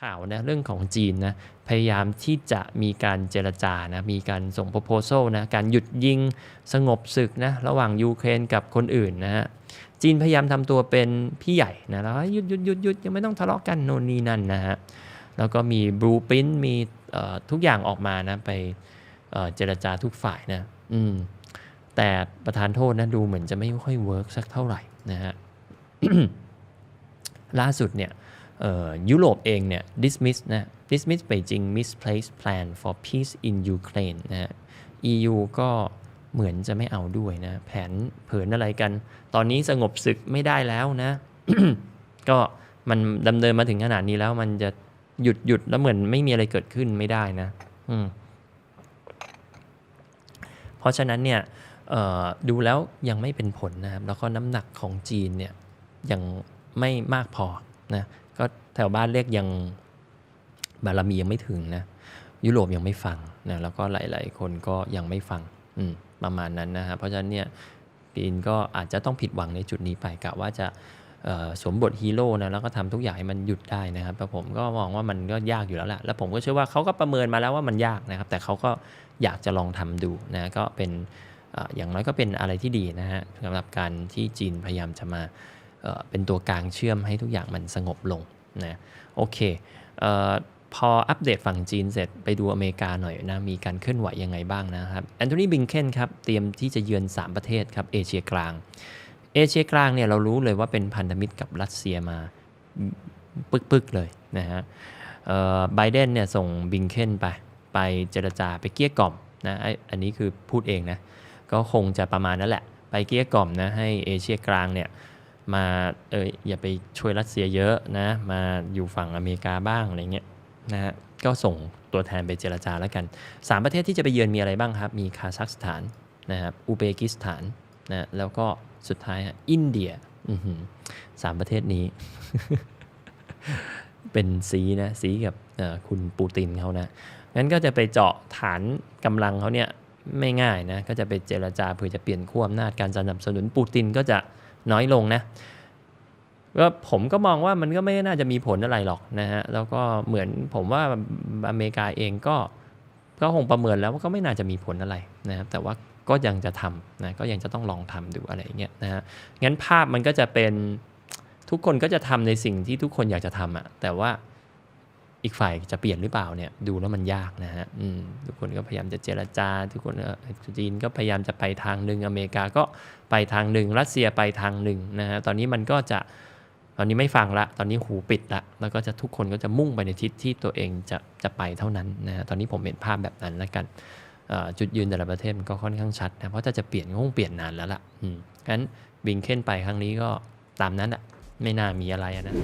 ข่าวนะเรื่องของจีนนะพยายามที่จะมีการเจรจานะมีการส่ง proposal นะการหยุดยิงสงบศึกนะระหว่างยูเครนกับคนอื่นนะฮะจีนพยายามทำตัวเป็นพี่ใหญ่นะแล้วหยุดหยุดหยุดหยุดยังไม่ต้องทะเลาะกันโน่นนี่นั่นนะฮะแล้วก็มีบลูปรินมีเอ่อทุกอย่างออกมานะไปเอ่อเจรจาทุกฝ่ายนะอืมแต่ประธานโทษนะดูเหมือนจะไม่ค่อยเวิร์กสักเท่าไหร่นะฮะล่าสุดเนี่ย ยุโรปเองเนี่ย dismiss นะ dismiss Beijing misplaced plan for peace in Ukraine นะฮะ EU ก็เหมือนจะไม่เอาด้วยนะ แผนเผินอะไรกัน ตอนนี้สงบศึกไม่ได้แล้วนะ ก็มันดำเนินมาถึงขนาดนี้แล้ว มันจะหยุดหยุดแล้วเหมือนไม่มีอะไรเกิดขึ้นไม่ได้นะเพราะฉะนั้นเนี่ยดูแล้วยังไม่เป็นผลนะครับ แล้วก็น้ำหนักของจีนเนี่ยยังไม่มากพอนะ ก็แถวบ้านเรียกยังบารมียังไม่ถึงนะ ยุโรปยังไม่ฟังนะแล้วก็หลาย ๆ คนก็ยังไม่ฟังประมาณนั้นนะครับเพราะฉะนั้นเนี่ยจีนก็อาจจะต้องผิดหวังในจุดนี้ไปกะว่าจะสวมบทฮีโร่นะแล้วก็ทำทุกอย่างให้มันหยุดได้นะครับแต่ผมก็มองว่ามันก็ยากอยู่แล้วแหละแล้วผมก็เชื่อว่าเขาก็ประเมินมาแล้วว่ามันยากนะครับ แต่เขาก็อยากจะลองทำดูนะก็เป็นอย่างน้อยก็เป็นอะไรที่ดีนะฮะสำหรับการที่จีนพยายามจะมา เป็นตัวกลางเชื่อมให้ทุกอย่างมันสงบลงนะโอเคเออพออัปเดตฝั่งจีนเสร็จไปดูอเมริกาหน่อยนะ มีการเคลื่อนไหวยังไงบ้างนะครับแอนโทนีบิงเคนครับ เตรียมที่จะเยือน 3 ประเทศครับ เอเชียกลาง เอเชียกลางเนี่ยเรารู้เลยว่าเป็นพันธมิตรกับรัสเซียมาปึกๆเลยนะฮะไบเดนเนี่ยส่งบิงเคนไป ไปเจรจาไปเกี้ยกล่อมนะไออันนี้คือพูดเองนะ ก็คงจะประมาณนั้นแหละ ไปเกี้ยกล่อมนะให้เอเชียกลางเนี่ย มาเอออย่าไปช่วยรัสเซียเยอะนะ มาอยู่ฝั่งอเมริกาบ้างอะไรเงี้ยนะฮะก็ส่งตัวแทนไปเจรจาแล้วกัน 3 ประเทศที่จะไปเยือนมีอะไรบ้างครับ มีคาซัคสถานนะครับอุเบกิสถานนะแล้วก็สุดท้ายฮะอินเดียสามประเทศนี้ เป็นสีนะสีกับคุณปูตินเขานะงั้นก็จะไปเจาะฐานกำลังเขาเนี่ยไม่ง่ายนะก็จะไปเจรจาเพื่อจะเปลี่ยนขั้วอำนาจการสนับสนุนปูตินก็จะ น้อยลงนะก็ผมก็มองว่ามันก็ไม่น่าจะมีผลอะไรหรอกนะฮะแล้วก็เหมือนผมว่าอเมริกาเองก็ก็คงประเมินแล้วว่าก็ไม่น่าจะมีผลอะไรนะครับแต่ว่าก็ยังจะทำนะก็ยังจะต้องลองทำดูอะไรอย่างเงี้ยนะฮะงั้นภาพมันก็จะเป็นทุกคนก็จะทำในสิ่งที่ทุกคนอยากจะทำอะแต่ว่า อีกฝ่ายจะเปลี่ยนหรือเปล่าเนี่ยดูแล้วมันยากนะฮะทุกคนก็พยายามจะเจรจา ทุกคนก็จีนก็พยายามจะไปทางหนึ่งอเมริกาก็ไปทางหนึ่งรัสเซียไปทางหนึ่งนะฮะตอนนี้มันก็จะตอนนี้ไม่ฟังละ ตอนนี้หูปิดละ แล้วก็จะทุกคนก็จะมุ่งไปในทิศที่ตัวเองจะจะไปเท่านั้นนะฮะตอนนี้ผมเห็นภาพแบบนั้นแล้วกันจุดยืนแต่ละประเทศมันก็ค่อนข้างชัดนะเพราะถ้าจะเปลี่ยนก็คงเปลี่ยนนานแล้วล่ะงั้นบิงเคนไปครั้งนี้ก็ตามนั้นอะไม่น่ามีอะไรนะ